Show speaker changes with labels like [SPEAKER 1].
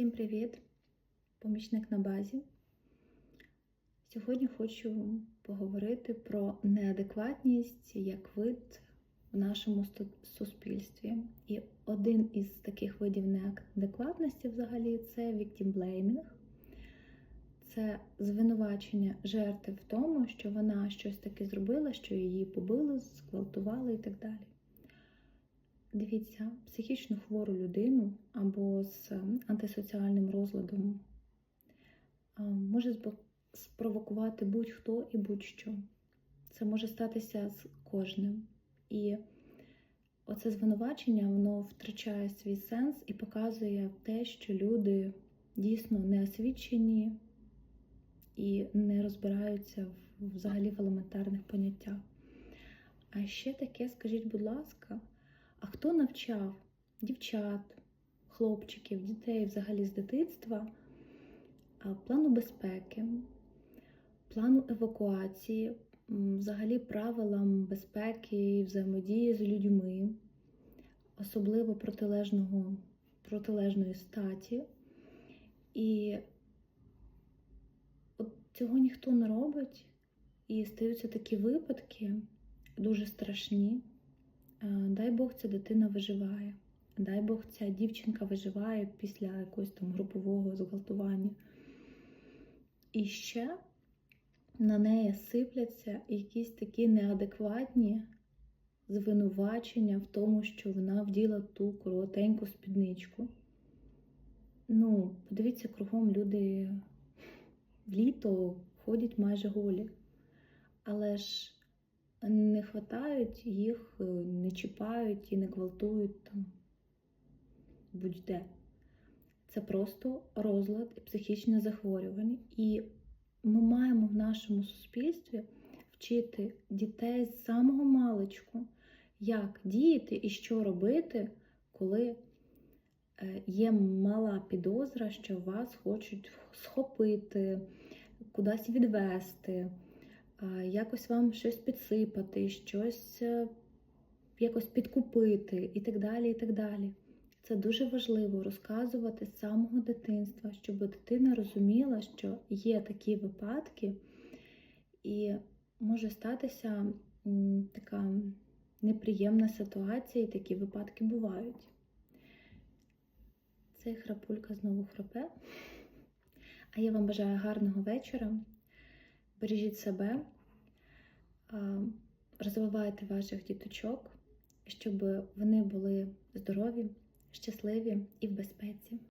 [SPEAKER 1] Всім привіт! Помічник на базі. Сьогодні хочу поговорити про неадекватність як вид в нашому суспільстві. І один із таких видів неадекватності взагалі це victim blaming. Це звинувачення жертви в тому, що вона щось таке зробила, що її побили, зґвалтували і так далі. Дивіться, психічно хвору людину або з антисоціальним розладом може спровокувати будь-хто і будь-що. Це може статися з кожним. І оце звинувачення воно втрачає свій сенс і показує те, що люди дійсно не освічені і не розбираються взагалі в елементарних поняттях. А ще таке, скажіть, будь ласка, хто навчав дівчат, хлопчиків, дітей взагалі з дитинства плану безпеки, плану евакуації, взагалі правилам безпеки і взаємодії з людьми, особливо протилежного, протилежної статі. І от цього ніхто не робить, і стаються такі випадки дуже страшні. Е, Дай Бог, ця дитина виживає. Дай Бог, ця дівчинка виживає після якогось там групового зґвалтування. І ще на неї сипляться якісь такі неадекватні звинувачення в тому, що вона вділа ту коротеньку спідничку. Ну, подивіться, кругом люди в літо ходять майже голі. Але ж не хватають їх, е, не чіпають і не гвалтують там будь-де. Це просто розлад і психічне захворювання. І ми маємо в нашому суспільстві вчити дітей з самого маличку, як діяти і що робити, коли е, є мала підозра, що вас хочуть схопити, кудись відвести, якось вам щось підсипати, щось е, якось підкупити і так далі. і так далі. Це дуже важливо розказувати з самого дитинства, щоб дитина розуміла, що є такі випадки, і може статися така неприємна ситуація, і такі випадки бувають. Цей храпулька знову храпе. А я вам бажаю гарного вечора. Бережіть себе, розвивайте ваших діточок, щоб вони були здорові, щасливі і в безпеці.